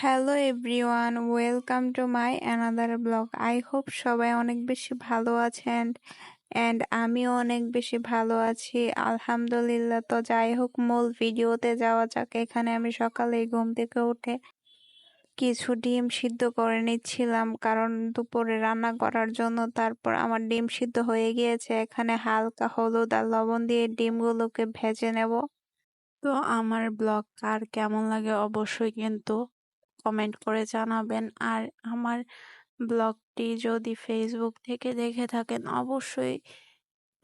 Hello everyone welcome to my another blog I hope সবাই অনেক বেশি ভালো আছেন অ্যান্ড আমিও অনেক বেশি ভালো আছি। আলহামদুলিল্লাহ। তো যাই হোক, মূল ভিডিওতে যাওয়া যাক। এখানে আমি সকালে ঘুম থেকে উঠে কিছু ডিম সিদ্ধ করে নিচ্ছিলাম, কারণ দুপুরে রান্না করার জন্য তারপর আমার ডিম সিদ্ধ হয়ে গিয়েছে। এখানে হালকা হলুদ আর লবণ দিয়ে ডিমগুলোকে ভেজে নেব। তো আমার ব্লগ কার কেমন লাগে অবশ্যই কিন্তু কমেন্ট করে জানাবেন। আর আমার ব্লগটি যদি ফেসবুক থেকে দেখে থাকেন, অবশ্যই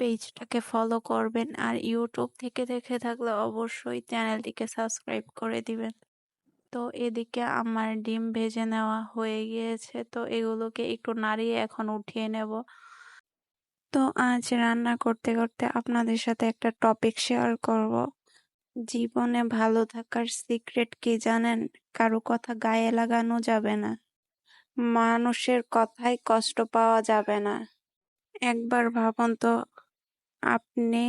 পেজটাকে ফলো করবেন। আর ইউটিউব থেকে দেখে থাকলে অবশ্যই চ্যানেলটিকে সাবস্ক্রাইব করে দিবেন। তো এদিকে আমার ডিম ভেজে নেওয়া হয়ে গিয়েছে। তো এগুলোকে একটু নাড়িয়ে এখন উঠিয়ে নেব। তো আজ রান্না করতে করতে আপনাদের সাথে একটা টপিক শেয়ার করব। জীবনে ভালো থাকার সিক্রেট কি জানেন? কারও কথা গায়ে লাগানো যাবে না। মানুষের কথায় কষ্ট পাওয়া যাবে না। একবার ভাবুন তো, আপনি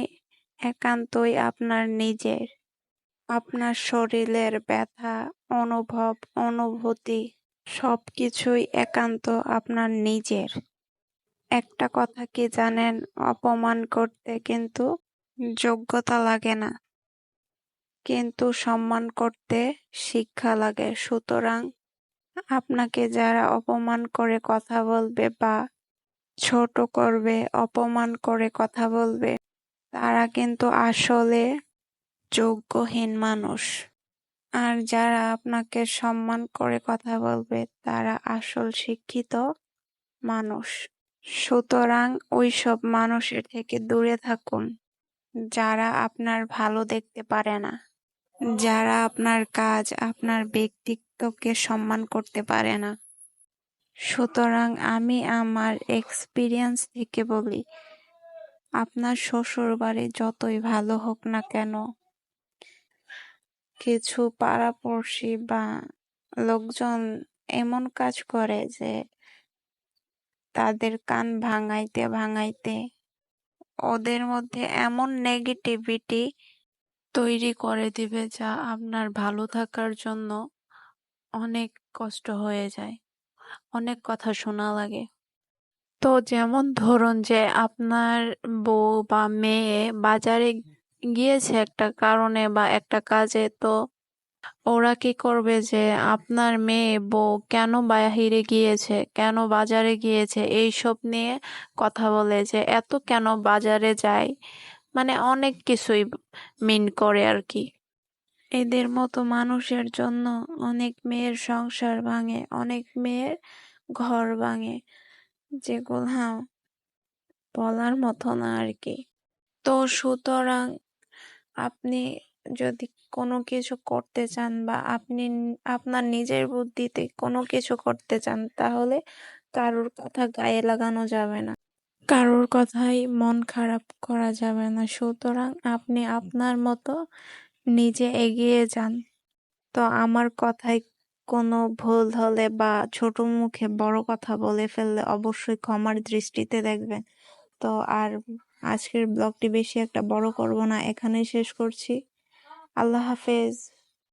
একান্তই আপনার নিজের, আপনার শরীরের ব্যথা, অনুভব, অনুভূতি, সবকিছুই একান্ত আপনার নিজের। একটা কথা কি জানেন? অপমান করতে কিন্তু যোগ্যতা লাগে না। কিন্তু সম্মান করতে শিক্ষা লাগে। সুতরাং আপনাকে যারা অপমান করে কথা বলবে বা ছোট করবে, অপমান করে কথা বলবে, তারা কিন্তু আসলে যোগ্যহীন মানুষ। আর যারা আপনাকে সম্মান করে কথা বলবে, তারা আসল শিক্ষিত মানুষ। সুতরাং ওইসব মানুষের থেকে দূরে থাকুন, যারা আপনার ভালো দেখতে পারে না। যারা আপনার কাজ, আপনার ব্যক্তিত্বকে সম্মান করতে পারে না। সুতরাং আমি আমার এক্সপিরিয়েন্স থেকে বলি, আপনার শ্বশুর বাড়ি যতই ভালো হোক না কেন, কিছু পাড়াপড়শি বা লোকজন এমন কাজ করে যে তাদের কান ভাঙাইতে ভাঙাইতে ওদের মধ্যে এমন নেগেটিভিটি তৈরি করে দিবে যা আপনার ভালো থাকার জন্য অনেক কষ্ট হয়ে যায়। অনেক কথা শোনা লাগে। তো যেমন ধরুন যে আপনার বউ বা মেয়ে বাজারে গিয়েছে একটা কারণে বা একটা কাজে, তো ওরা কি করবে যে আপনার মেয়ে বউ কেন বাহিরে গিয়েছে, কেন বাজারে গিয়েছে, এইসব নিয়ে কথা বলে যে এত কেন বাজারে যায়? মানে অনেক কিছুই মিন করে আর কি এদের মতো মানুষের জন্য অনেক মেয়ের সংসার ভাঙে, অনেক মেয়ের ঘর ভাঙে, যেগুলো বলার মতো না আর কি তো সুতরাং আপনি যদি কোনো কিছু করতে চান বা আপনি আপনার নিজের বুদ্ধিতে কোনো কিছু করতে চান, তাহলে কারোর কথা গায়ে লাগানো যাবে না। কারোর কথাই মন খারাপ করা যাবে না। সুতরাং আপনি আপনার মতো নিজে এগিয়ে যান। তো আমার কথায় কোনো ভুল হলে বা ছোট মুখে বড় কথা বলে ফেললে অবশ্যই ক্ষমার দৃষ্টিতে দেখবেন। তো আর আজকের ব্লগটি বেশি একটা বড় করব না, এখানেই শেষ করছি। আল্লাহ হাফেজ।